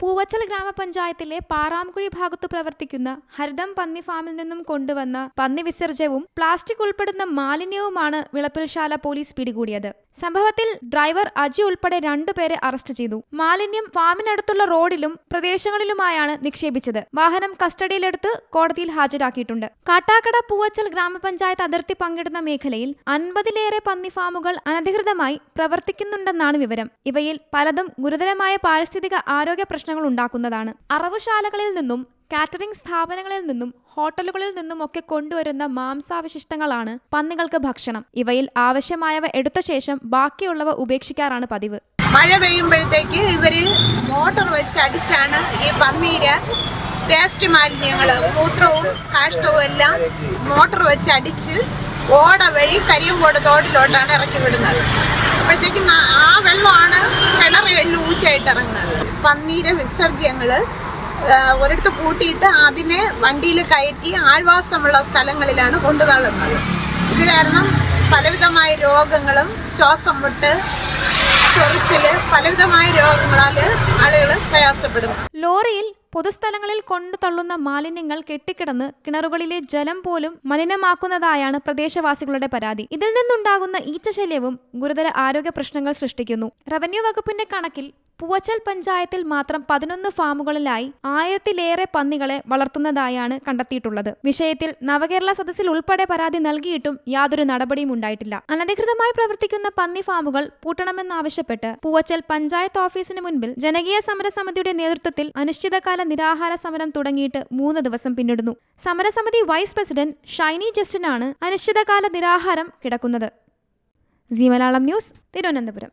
പൂവച്ചൽ ഗ്രാമപഞ്ചായത്തിലെ പാറാംകുഴി ഭാഗത്തു പ്രവർത്തിക്കുന്ന ഹരിതം പന്നി ഫാമിൽ നിന്നും കൊണ്ടുവന്ന പന്നി വിസർജ്യവും പ്ലാസ്റ്റിക് ഉൾപ്പെടുന്ന മാലിന്യവുമാണ് വിളപ്പിൽശാല പോലീസ് പിടികൂടിയത്. സംഭവത്തിൽ ഡ്രൈവർ അജി ഉൾപ്പെടെ രണ്ടുപേരെ അറസ്റ്റ് ചെയ്തു. മാലിന്യം ഫാമിനടുത്തുള്ള റോഡിലും പ്രദേശങ്ങളിലുമായാണ് നിക്ഷേപിച്ചത്. വാഹനം കസ്റ്റഡിയിലെടുത്ത് കോടതിയിൽ ഹാജരാക്കിയിട്ടുണ്ട്. കാട്ടാക്കട പൂവച്ചൽ ഗ്രാമപഞ്ചായത്ത് അതിർത്തി പങ്കിടുന്ന മേഖലയിൽ അൻപതിലേറെ പന്നി ഫാമുകൾ അനധികൃതമായി പ്രവർത്തിക്കുന്നുണ്ടെന്നാണ് വിവരം. ഇവയിൽ പലതും ഗുരുതരമായ പാരിസ്ഥിതിക ആരോഗ്യ പ്രശ്നങ്ങൾ ഉണ്ടാക്കുന്നതാണ് അറവുശാലകളിൽ നിന്നും കാറ്ററിംഗ് സ്ഥാപനങ്ങളിൽ നിന്നും ഹോട്ടലുകളിൽ നിന്നും ഒക്കെ കൊണ്ടുവരുന്ന മാംസാവശിഷ്ടങ്ങളാണ് പന്നികൾക്ക് ഭക്ഷണം. ഇവയിൽ ആവശ്യമായവ എടുത്ത ശേഷം ബാക്കിയുള്ളവ ഉപേക്ഷിക്കാറാണ് പതിവ്. മഴ പെയ്യുമ്പോഴത്തേക്ക് ഇവർ മോട്ടർ വെച്ച് അടിച്ചാണ് ഈ പന്നീര് വേസ്റ്റ് മാലിന്യങ്ങൾ മൂത്രവും കാഷ്ടവും എല്ലാം മോട്ടർ വെച്ച് അടിച്ച് ഓട വഴി കരിയമ്പോട് തോട്ടിലോട്ടാണ് ഇറക്കി വിടുന്നത്. അപ്പോഴത്തേക്കും ആ- വെള്ളമാണ് പന്നീരെ വിസർജ്യങ്ങൾ ഒരിടത്ത് പൂട്ടിയിട്ട് അതിനെ വണ്ടിയിൽ കയറ്റി ആൾവാസമുള്ള സ്ഥലങ്ങളിലാണ് കൊണ്ടുതള്ളുന്നത്. ഇത് കാരണം പലവിധമായ രോഗങ്ങളും ശ്വാസം മുട്ട് ചൊറിച്ചിൽ പലവിധമായ രോഗങ്ങളാൽ ആളുകൾ പ്രയാസപ്പെടുന്നു. ലോറിയിൽ പൊതുസ്ഥലങ്ങളിൽ കൊണ്ടു തള്ളുന്ന മാലിന്യങ്ങൾ കെട്ടിക്കിടന്ന് കിണറുകളിലെ ജലം പോലും മലിനമാക്കുന്നതായാണ് പ്രദേശവാസികളുടെ പരാതി. ഇതിൽ നിന്നുണ്ടാകുന്ന ഈച്ചശല്യവും ഗുരുതര ആരോഗ്യ പ്രശ്നങ്ങൾ സൃഷ്ടിക്കുന്നു. റവന്യൂ വകുപ്പിന്റെ കണക്കിൽ പൂവച്ചൽ പഞ്ചായത്തിൽ മാത്രം പതിനൊന്ന് ഫാമുകളിലായി ആയിരത്തിലേറെ പന്നികളെ വളർത്തുന്നതായാണ് കണ്ടെത്തിയിട്ടുള്ളത്. വിഷയത്തിൽ നവകേരള സദസ്സിൽ ഉൾപ്പെടെ പരാതി നൽകിയിട്ടും യാതൊരു നടപടിയും ഉണ്ടായിട്ടില്ല. അനധികൃതമായി പ്രവർത്തിക്കുന്ന പന്നി ഫാമുകൾ പൂട്ടണമെന്നാവശ്യപ്പെട്ട് പൂവച്ചൽ പഞ്ചായത്ത് ഓഫീസിന് മുൻപിൽ ജനകീയ സമരസമിതിയുടെ നേതൃത്വത്തിൽ അനിശ്ചിതകാല നിരാഹാര സമരം തുടങ്ങിയിട്ട് മൂന്ന് ദിവസം പിന്നിടുന്നു. സമരസമിതി വൈസ് പ്രസിഡന്റ് ഷൈനി ജസ്റ്റിനാണ് അനിശ്ചിതകാല നിരാഹാരം കിടക്കുന്നത്. ജീമലാളം ന്യൂസ് തിരുവനന്തപുരം.